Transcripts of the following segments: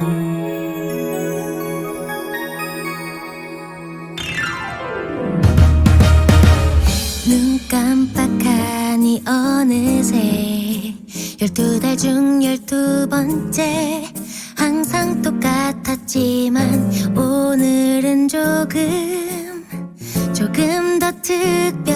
눈 깜빡하니 어느새 열두 달 중 열두 번째 항상 똑같았지만 오늘은 조금 조금 더 특별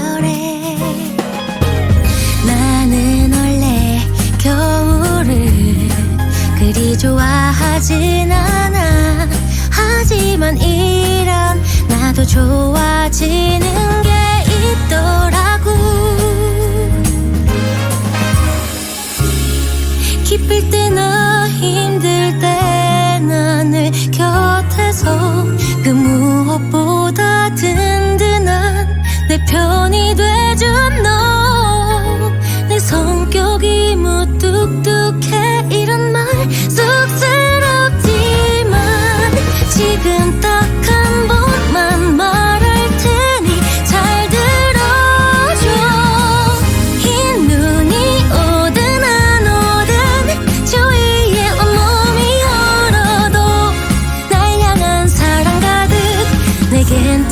편이 돼준 너 내 성격이 무뚝뚝해. 이런 말 쑥스럽지만 지금 딱 한 번만 말할 테니 잘 들어줘. 흰 눈이 오든 안 오든 주위에 온몸이 얼어도 날 향한 사랑 가득 내겐